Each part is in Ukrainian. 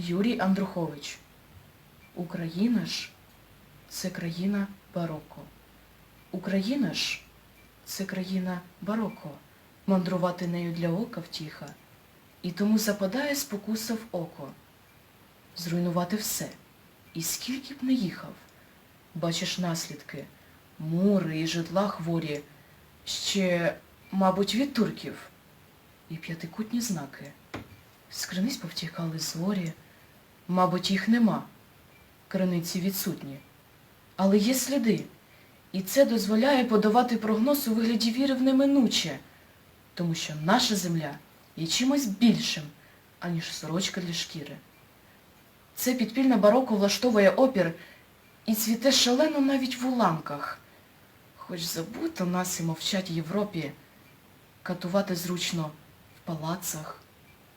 Юрій Андрухович. Україна ж це країна бароко. Україна ж це країна бароко. Мандрувати нею для ока втіха. І тому западає спокуса в око. Зруйнувати все. І скільки б не їхав. Бачиш наслідки. Мури і житла хворі. Ще, мабуть, від турків. І п'ятикутні знаки. З криниць повтікали зорі. Мабуть, їх нема. Криниці відсутні. Але є сліди. І це дозволяє подавати прогноз у вигляді віри в неминуче. Тому що наша земля є чимось більшим, аніж сорочка для шкіри. Це підпільне бароко влаштовує опір і цвіте шалено навіть в уламках. Хоч забуто нас і мовчать Європі, катувати зручно в палацах,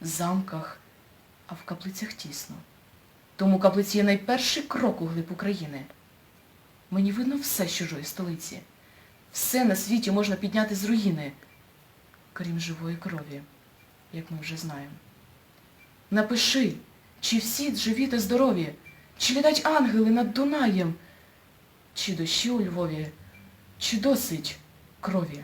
замках, а в каплицях тісно. Тому каплиці є найперший крок у глиб України. Мені видно все з чужої столиці. Все на світі можна підняти з руїни, крім живої крові, як ми вже знаємо. Напиши, чи всі живі та здорові, чи літать ангели над Дунаєм, чи дощі у Львові, чи досить крові.